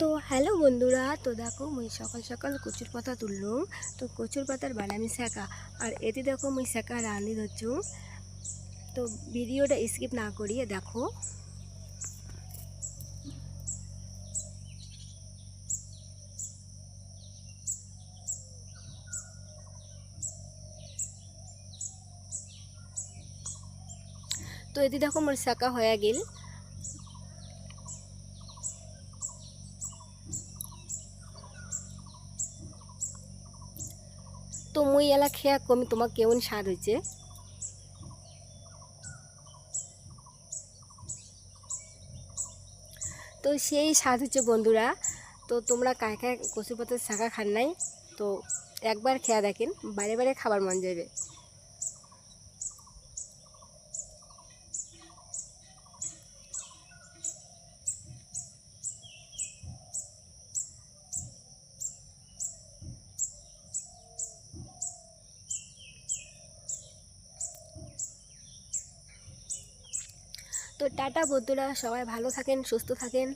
তো হ্যালো বন্ধুরা, তো দেখো মুই সকাল সকাল কচুর পাতা তুললুম। তো কচুর পাতার বানামি শাঁকা আর এতে দেখো মুই শাঁকা রাঁধি ধরছু তো ভিডিওটা স্কিপ না করিয়ে দেখো। তো এতে দেখো মোর শাঁকা হয়ে গেল। তো মুই এলা খেয়া কমি তোমার কেমন স্বাদ হয়েছে? তো সেই স্বাদ হচ্ছে বন্ধুরা, তো তোমরা কায় কায় কচু পাতার শাখা খান নাই, তো একবার খেয়া দেখেন, বারে বারে খাবার মন যাবে তো টাটা বন্ধুরা সবাই ভালো থাকেন সুস্থ থাকেন।